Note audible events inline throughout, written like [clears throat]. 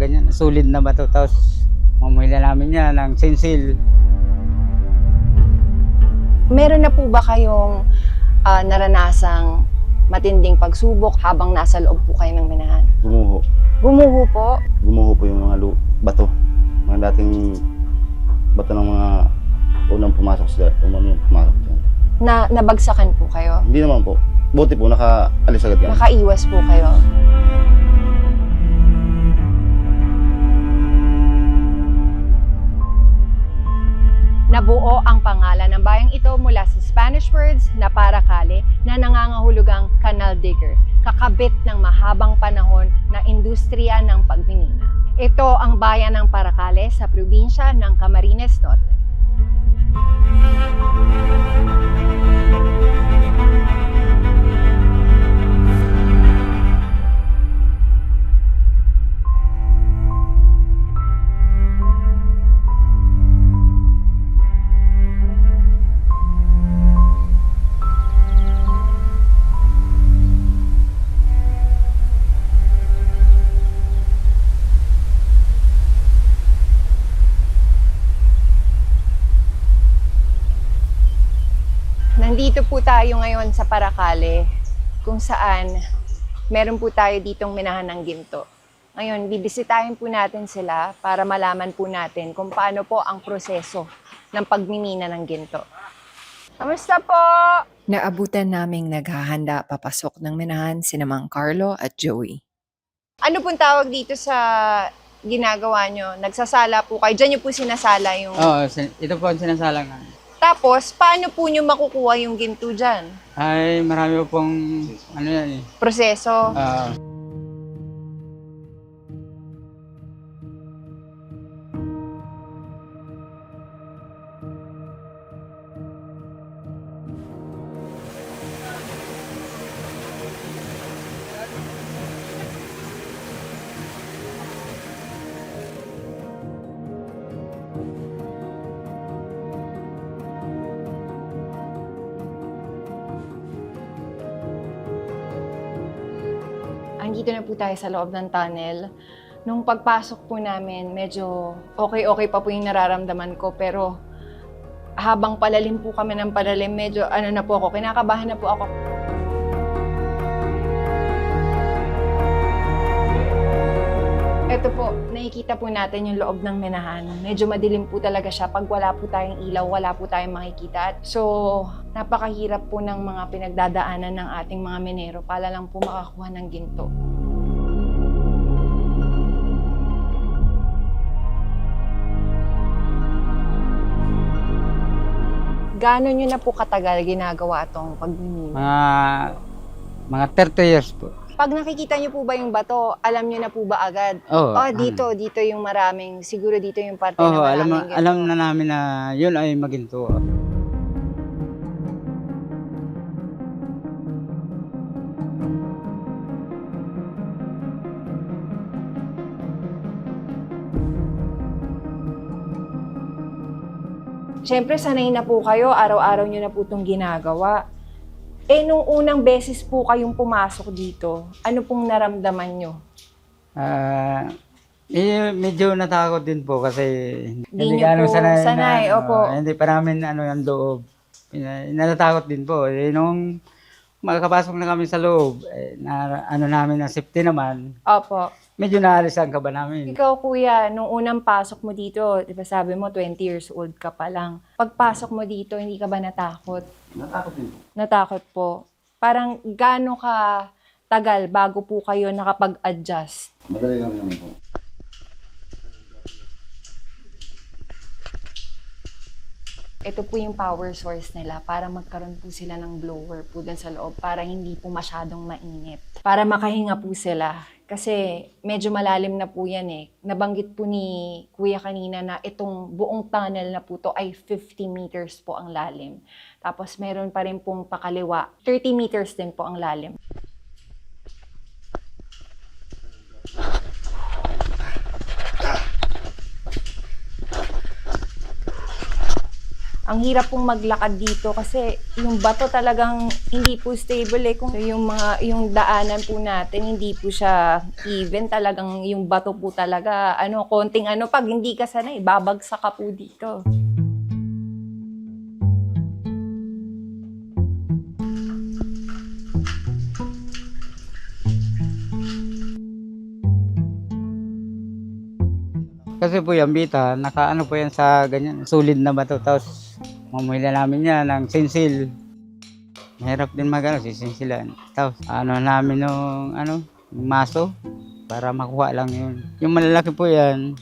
ganyan, solid na bato. Tapos mamahila namin yan ng sinsil. Meron na po ba kayong ah, naranasang matinding pagsubok habang nasa loob po kayo ng minahan? Gumuho. Gumuho po. Gumuho po yung mga lu- bato. Mga dating bato ng mga unang pumasok sa unang pumasok dyan. Na nabagsakan po kayo. Hindi naman po. Buti po, nakaalis agad kami. Nakaiwas po kayo. Nabuo ang pangalan ng bayang ito mula sa Spanish words na parakale na nangangahulugang canal digger, kakabit ng mahabang panahon na industriya ng pagminina. Ito ang bayan ng Paracale sa probinsya ng Camarines Norte. Nandito po tayo ngayon sa Paracale kung saan meron po tayo ditong minahan ng ginto. Ngayon, bibisitahin po natin sila para malaman po natin kung paano po ang proseso ng pagmimina ng ginto. Kamusta po? Naabutan naming naghahanda papasok ng minahan si Mang Carlo at Joey. Ano pong tawag dito sa ginagawa nyo? Nagsasala po kayo. Diyan nyo po sinasala yung... Oo, sin- ito po ang sinasalang namin. Tapos, paano po nyo makukuha yung ginto dyan? Ay, marami po pong, ano yan eh. Proseso. Ah, tayo sa loob ng tunnel. Nung pagpasok po namin, medyo okay-okay pa po yung nararamdaman ko. Pero habang palalim po kami ng palalim, medyo ano na po ako, kinakabahan na po ako. Ito po, nakikita po natin yung loob ng menahan. Medyo madilim po talaga siya. Pag wala po tayong ilaw, wala po tayong makikita. So, napakahirap po ng mga pinagdadaanan ng ating mga minero para lang po makakuha ng ginto. Gano'n nyo na po katagal ginagawa itong pagmimina? mga, mga 30 years po. Pag nakikita nyo po ba yung bato, alam nyo na po ba agad? Oo. Oh, dito, dito yung maraming, siguro dito yung parte Oo, na alam, maraming ginto. alam na namin na yun ay maginto. Siyempre, sanay na po kayo, araw-araw nyo na po itong ginagawa. Eh, nung unang beses po kayong pumasok dito, ano pong naramdaman nyo? Ah, eh, medyo natakot din po kasi Hindi niyo po sanay, na, opo. ah, hindi pa namin ano yung loob. Eh, natatakot din po. Eh, nung makakapasok na kami sa loob, eh, na, ano namin na safety naman, Opo. medyo naalis ang kaba namin. Ikaw, kuya, nung unang pasok mo dito, di ba sabi mo, 20 years old ka pa lang. Pagpasok mo dito, hindi ka ba natakot? Natakot din po. Natakot po. Parang gaano ka tagal bago po kayo nakapag-adjust? Madali lang naman po. Ito po yung power source nila para magkaroon po sila ng blower po dun sa loob para hindi po masyadong mainit. Para makahinga po sila. Kasi medyo malalim na po yan eh. Nabanggit po ni Kuya kanina na itong buong tunnel na po to ay 50 meters po ang lalim. Tapos meron pa rin pong pakaliwa. 30 meters din po ang lalim. Ang hirap pong maglakad dito kasi yung bato talagang hindi po stable eh. Kung yung mga yung daanan po natin hindi po siya even talagang yung bato po talaga ano konting ano pag hindi ka sanay babagsak ka po dito. Kasi po yung bita, nakaano po yan sa ganyan, sulid na bato. Tapos mamuli namin yan ng sinsil. Mahirap din magano, sisinsilan. Tapos ano namin nung ano, maso para makuha lang yun. Yung malalaki po yan,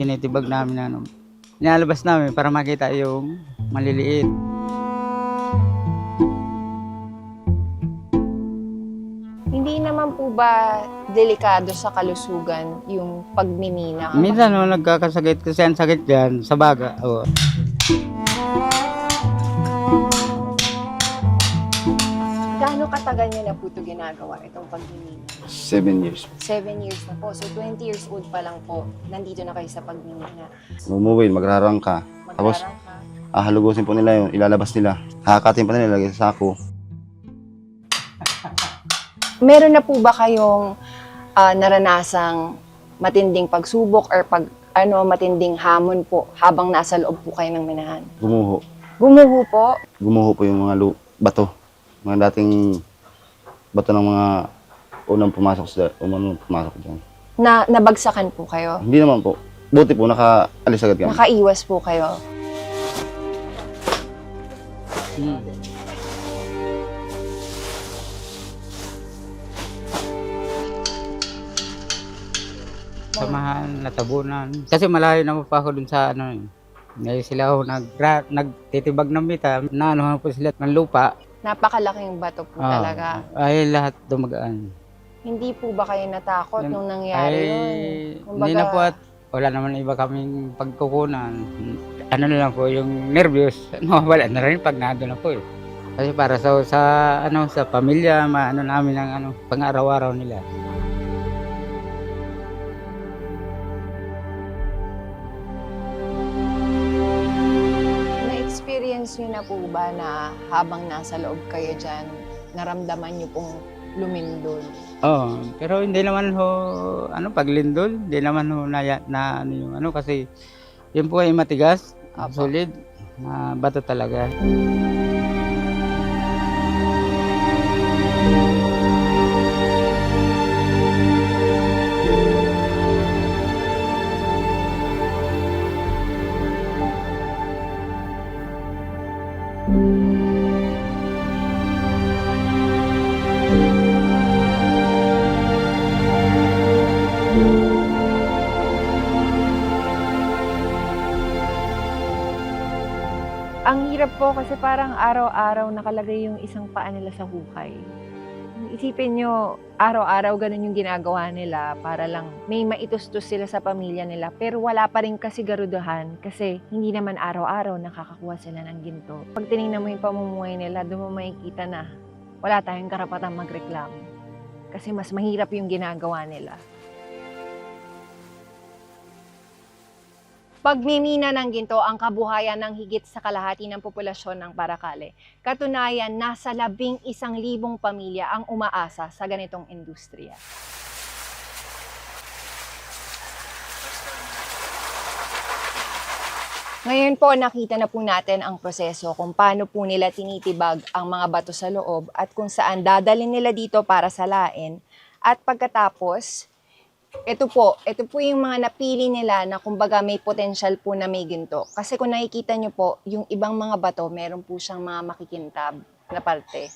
tinitibag namin ano. Nilalabas namin para makita yung maliliit. Hindi naman po ba delikado sa kalusugan yung pagmimina? Minsan no, nagkakasakit kasi ang sakit yan sa baga. Oh. Gaano katagal niyo na po ito ginagawa, itong pagmimina? Seven years. Seven years na po. So, 20 years old pa lang po, nandito na kayo sa pagmimina. Umuwi, magrarang ka. Tapos, Maglarang ka. ahalugusin po nila yun, ilalabas nila. Hakakatin pa nila, lagay sa sako. [laughs] Meron na po ba kayong ah, naranasang matinding pagsubok or pag ano matinding hamon po habang nasa loob po kayo ng minahan? Gumuho. Gumuho po. Gumuho po yung mga lu- bato. Mga dating bato ng mga unang pumasok sa unang pumasok dyan. Na nabagsakan po kayo. Hindi naman po. Buti po, nakaalis agad kami. Nakaiwas po kayo. Hmm. Samahan, natabunan. Kasi malayo naman pa ako dun sa ano eh. Ngayon sila ho nag, nagtitibag ng bita. Naanohan po sila ng lupa. Napakalaking bato po Ah, talaga. Ay lahat dumagaan. Hindi po ba kayo natakot nung nangyari ay, yun? hindi na po at wala naman iba kaming pagkukunan. Ano na lang po, yung nervyos, [laughs] mawawala na rin pag nado na po eh. Kasi para sa, sa ano sa pamilya, maano namin ang ano, pang-araw-araw nila. Po ba na habang nasa loob kayo dyan, naramdaman nyo pong lumindol? Oo, pero hindi naman ho, ano, paglindol, hindi naman ho na, na ano yung ano, kasi yun po ay matigas, Apo. solid, na bato talaga. Ang hirap po kasi parang araw-araw nakalagay yung isang paa nila sa hukay. Isipin nyo, araw-araw ganun yung ginagawa nila para lang may maitustos sila sa pamilya nila. Pero wala pa rin kasi garudahan kasi hindi naman araw-araw nakakakuha sila ng ginto. Pag tinignan mo yung pamumuhay nila, doon mo makikita na wala tayong karapatang magreklamo. Kasi mas mahirap yung ginagawa nila. Pagmimina ng ginto ang kabuhayan ng higit sa kalahati ng populasyon ng Paracale. Katunayan, nasa labing isang libong pamilya ang umaasa sa ganitong industriya. Ngayon po, nakita na po natin ang proseso kung paano po nila tinitibag ang mga bato sa loob at kung saan dadalhin nila dito para salain. At pagkatapos, ito po, ito po yung mga napili nila na kumbaga may potential po na may ginto. Kasi kung nakikita nyo po, yung ibang mga bato, meron po siyang mga makikintab na parte.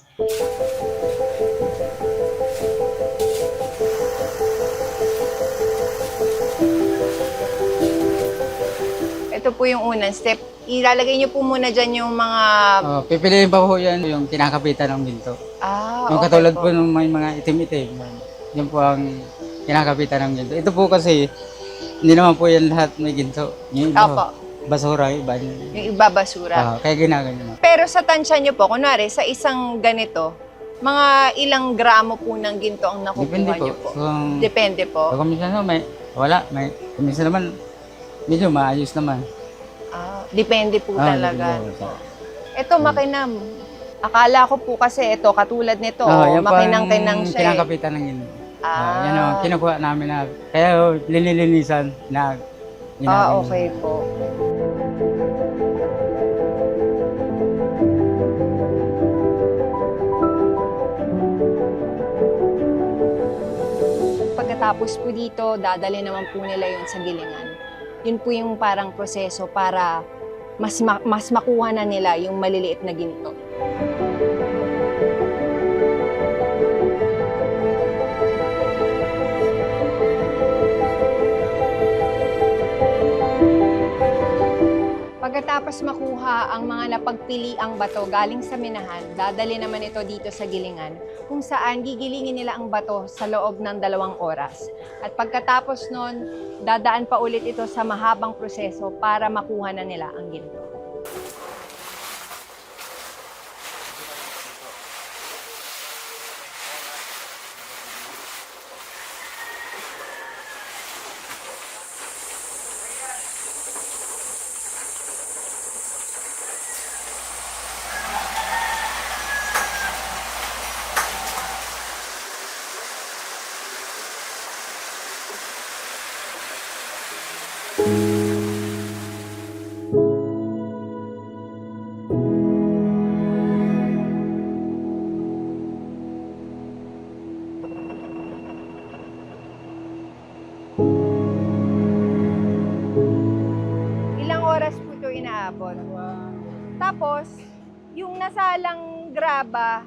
Ito po yung unang step. Ilalagay nyo po muna dyan yung mga... Oh, pipiliin pa po yan yung kinakapitan ng ginto. Ah, yung okay katulad po. po ng may mga itim-itim. Yan po ang kinakapitan ng ginto. Ito po kasi, hindi naman po yan lahat may ginto. Yung iba, Opo, basura, iba. yun. yung iba basura. Ah, kaya ginaganyan. Pero sa tansya nyo po, kunwari, sa isang ganito, mga ilang gramo po ng ginto ang Depende nakukuha po. nyo po? Kung, Depende po. kung minsan no, may, wala, may, kung minsan naman, medyo maayos naman. Ah, depende po Ah, talaga. depende po. Ito, makinam. Akala ko po kasi ito, katulad nito, Ah, oh, yan po ang makinang-kinang siya. eh. Kinakapitan ng ginto. Ah, Ah, yan o, kinukuha namin na, kaya oh, linilinisan na ah, okay po. Pagkatapos po dito, dadali naman po nila yun sa gilingan. Yun po yung parang proseso para mas, ma- mas makuha na nila yung maliliit na ginto. Pagkatapos makuha ang mga napagpiliang bato galing sa minahan, dadali naman ito dito sa gilingan kung saan gigilingin nila ang bato sa loob ng dalawang oras. At pagkatapos nun, dadaan pa ulit ito sa mahabang proseso para makuha na nila ang ginto.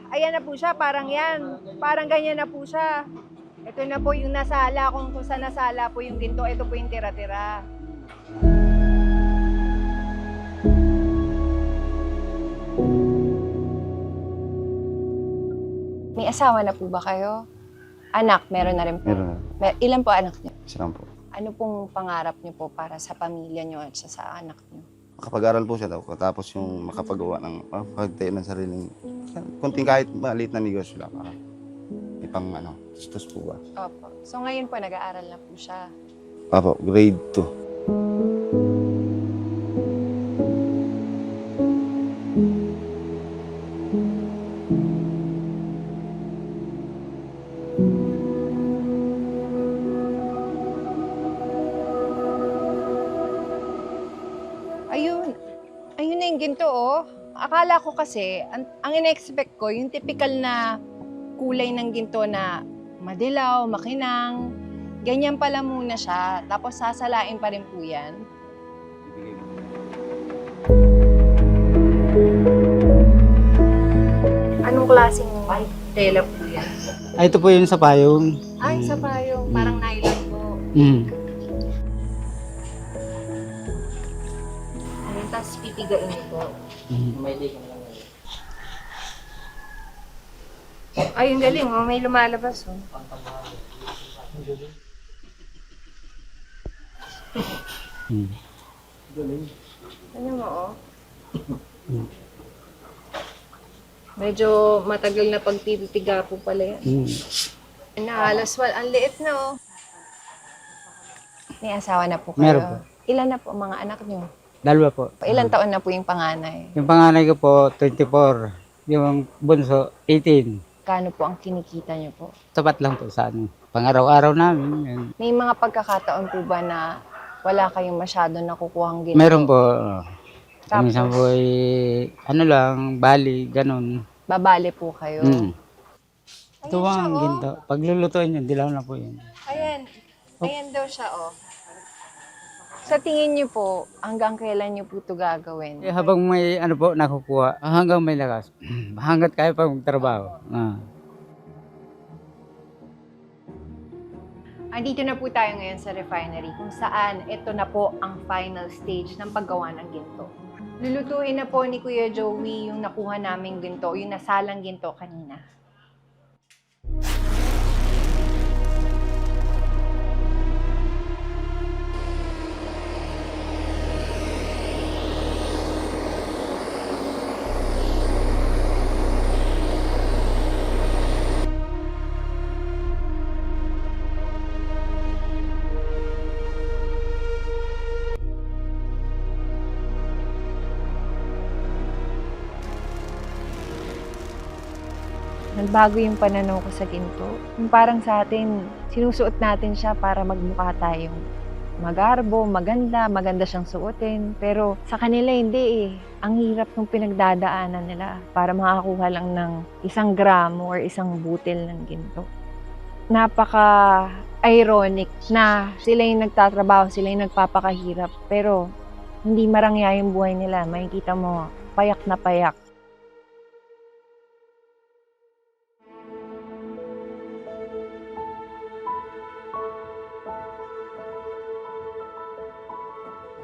Ayan na po siya, parang yan. Parang ganyan na po siya. Ito na po yung nasala, kung kung saan nasala po yung ginto, ito po yung tira-tira. May asawa na po ba kayo? Anak, meron na rin po. Meron na. Mer- ilan po anak niyo? Isa lang po. Ano pong pangarap niyo po para sa pamilya niyo at sa, sa anak niyo? Makapag-aral po siya daw. Tapos yung makapagawa ng makapagtayo ng sariling kunting kahit maliit na negosyo lang. Para may pang ano, tustos po ba? Opo. So ngayon po nag-aaral na po siya. Apo, grade 2. Akala ko kasi, ang, ang in-expect ko, yung typical na kulay ng ginto na madilaw, makinang, ganyan pala muna siya. Tapos sasalain pa rin po yan. Anong klaseng tela po yan? Ah, ito po yung sa payong. Ay, sa payong. Parang nylon po. Mm. Tapos pipigain po. Mm. Ay, yung galing, oh. May lumalabas, oh. Mm. Ano mo, oh? Medyo matagal na pagpipiga po pala yan. Mm. Na, halos wal. Ang liit na, oh. May asawa na po kayo. Meron po. Ilan na po ang mga anak niyo? Dalawa po. Ilan taon na po yung panganay? Yung panganay ko po, 24. Yung bunso, 18. Kano po ang kinikita niyo po? Sapat lang po sa ano. Pang-araw-araw namin. Yun. May mga pagkakataon po ba na wala kayong masyado nakukuhang ginto? Meron po. Tapos? Minsan po ay, ano lang, bali, ganun. Babali po kayo. Mm. Ayan Ito siya, ang oh. ginto. Pag lulutuin yun, dilaw na po yun. Ayan. Ayan daw siya, oh. Sa tingin niyo po, hanggang kailan niyo po ito gagawin? Eh, habang may ano po nakukuha, hanggang may lakas. [clears throat] Hanggat kaya pa magtrabaho. Ah. Andito na po tayo ngayon sa refinery kung saan ito na po ang final stage ng paggawa ng ginto. Lulutuin na po ni Kuya Joey yung nakuha naming ginto, yung nasalang ginto kanina. Nagbago yung pananaw ko sa ginto. Yung parang sa atin, sinusuot natin siya para magmukha tayong magarbo, maganda, maganda siyang suotin. Pero sa kanila hindi eh. Ang hirap ng pinagdadaanan nila para makakuha lang ng isang gramo or isang butil ng ginto. Napaka ironic na sila yung nagtatrabaho, sila yung nagpapakahirap. Pero hindi marangya yung buhay nila. Makikita mo, payak na payak.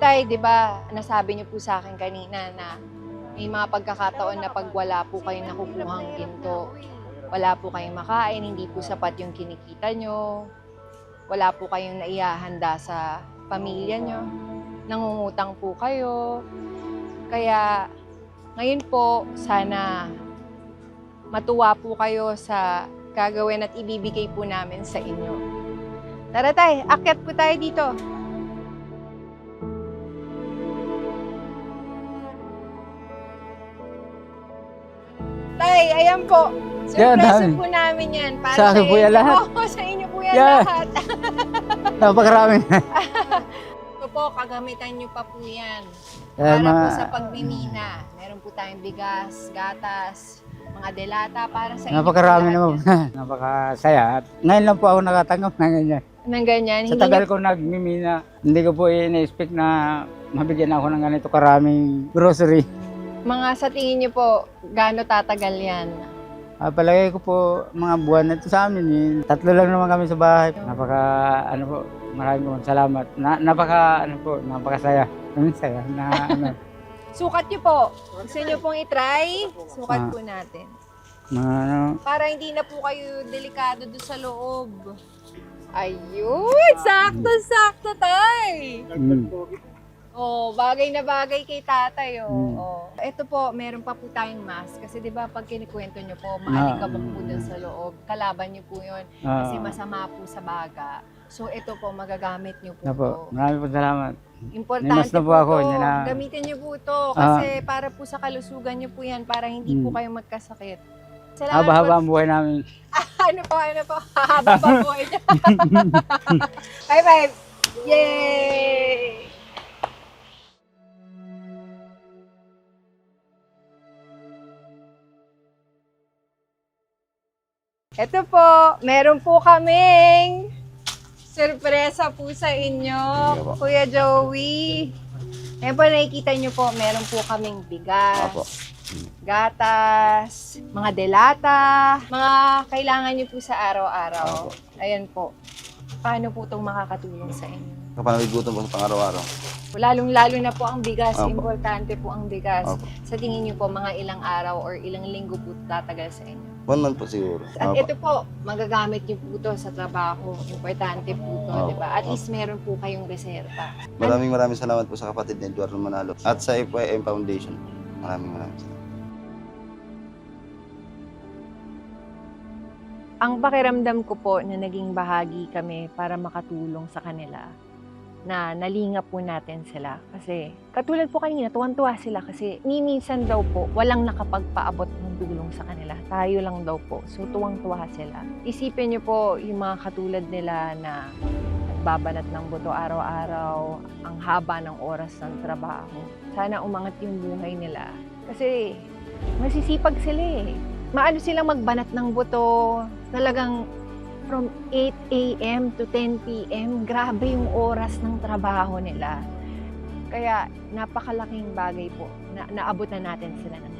Tay, di ba, nasabi niyo po sa akin kanina na may mga pagkakataon na pag wala po kayong nakukuhang ginto, wala po kayong makain, hindi po sapat yung kinikita nyo, wala po kayong naihahanda sa pamilya nyo, nangungutang po kayo. Kaya ngayon po, sana matuwa po kayo sa gagawin at ibibigay po namin sa inyo. Tara tay, akyat po tayo dito. Ayan po. Yan, Surprise dami. po namin yan. Para Sa akin po yan inyo. lahat. Oo, [laughs] sa inyo po yan Yeah. lahat. [laughs] Napakarami. [laughs] Ito po, kagamitan nyo pa po yan. Para po mga, sa pagmimina. Meron po tayong bigas, gatas, mga delata para sa inyo. napakarami po naman. lahat Napakasaya. At ngayon lang po ako nakatanggap ng ganyan. yan. Nang ganyan. Sa hindi tagal ko nagmimina, hindi ko po in-expect na mabigyan ako ng ganito karaming grocery. Mga sa tingin nyo po, gaano tatagal yan? Ah, palagay ko po mga buwan na ito sa amin. Eh. Tatlo lang naman kami sa bahay. Napaka, ano po, maraming po salamat. Na, napaka, ano po, napakasaya. Ang saya na, ano, [laughs] Sukat nyo po. Gusto nyo pong itry? Sukat Ah. po natin. mga, ano, Para hindi na po kayo delikado doon sa loob. Ayun! Sakto-sakto tay! mm, Oh, bagay na bagay kay tatay, oh. Mm. oh. Ito po, meron pa po tayong mask. Kasi di ba pag kinikwento nyo po, maalikabok po dun sa loob. Kalaban nyo po yun. ah, Kasi masama po sa baga. So ito po, magagamit nyo po na po, to. maraming po salamat. Importante Nimas na po ako, to. na- Gamitin nyo po to. Ah. Kasi para po sa kalusugan nyo po yan. Para hindi po Mm. kayo magkasakit. Salamat Haba-haba po. ang buhay namin. [laughs] ano po, ano po. [laughs] Haba pa po ito. Five! Yay! Ito po, meron po kaming sorpresa po sa inyo, Sige po. Kuya Joey. Ayan po, nakikita nyo po, meron po kaming bigas, Opo. gatas, mga delata, mga kailangan nyo po sa araw-araw. Opo. Ayan po. Paano po itong makakatulong sa inyo? Kapag nagugutom po sa pang-araw-araw. Lalong-lalo na po ang bigas. Opo. Importante po ang bigas. Opo. Sa tingin nyo po, mga ilang araw or ilang linggo po tatagal sa inyo? One month po siguro. At Opo. ito po, magagamit niyo po to sa trabaho. Importante po to, Opo. di ba? At least meron po kayong reserva. Maraming maraming salamat po sa kapatid ni Eduardo Manalo. At sa FYM Foundation. Maraming maraming salamat. Ang pakiramdam ko po na naging bahagi kami para makatulong sa kanila na nalingap po natin sila. Kasi katulad po kanina, tuwan-tuwa sila kasi ni minsan daw po walang nakapagpaabot ng tulong sa kanila. Tayo lang daw po. So tuwang-tuwa sila. Isipin niyo po yung mga katulad nila na nagbabanat ng buto araw-araw, ang haba ng oras ng trabaho. Sana umangat yung buhay nila. Kasi masisipag sila eh. Maano silang magbanat ng buto, talagang from 8 a.m. to 10 p.m. Grabe yung oras ng trabaho nila. Kaya napakalaking bagay po na naabot na natin sila ng